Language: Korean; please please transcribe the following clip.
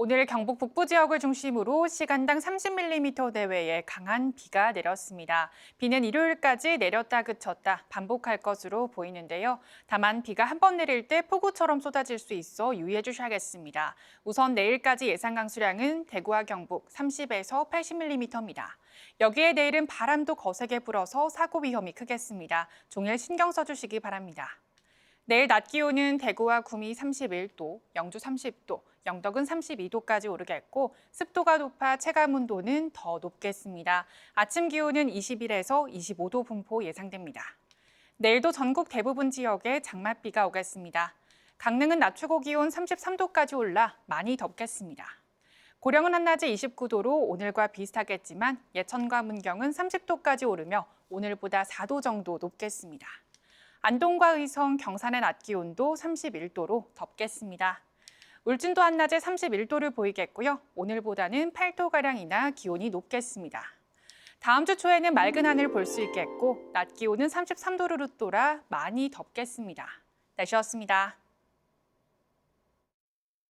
오늘 경북 북부 지역을 중심으로 시간당 30mm 내외의 강한 비가 내렸습니다. 비는 일요일까지 내렸다 그쳤다 반복할 것으로 보이는데요. 다만 비가 한 번 내릴 때 폭우처럼 쏟아질 수 있어 유의해 주셔야겠습니다. 우선 내일까지 예상 강수량은 대구와 경북 30에서 80mm입니다. 여기에 내일은 바람도 거세게 불어서 사고 위험이 크겠습니다. 종일 신경 써주시기 바랍니다. 내일 낮 기온은 대구와 구미 31도, 영주 30도, 영덕은 32도까지 오르겠고 습도가 높아 체감 온도는 더 높겠습니다. 아침 기온은 21에서 25도 분포 예상됩니다. 내일도 전국 대부분 지역에 장맛비가 오겠습니다. 강릉은 낮 최고 기온 33도까지 올라 많이 덥겠습니다. 고령은 한낮에 29도로 오늘과 비슷하겠지만 예천과 문경은 30도까지 오르며 오늘보다 4도 정도 높겠습니다. 안동과 의성, 경산의 낮 기온도 31도로 덥겠습니다. 울진도 한낮에 31도를 보이겠고요. 오늘보다는 8도가량이나 기온이 높겠습니다. 다음 주 초에는 맑은 하늘 볼 수 있겠고 낮 기온은 33도를 웃돌아 많이 덥겠습니다. 날씨였습니다.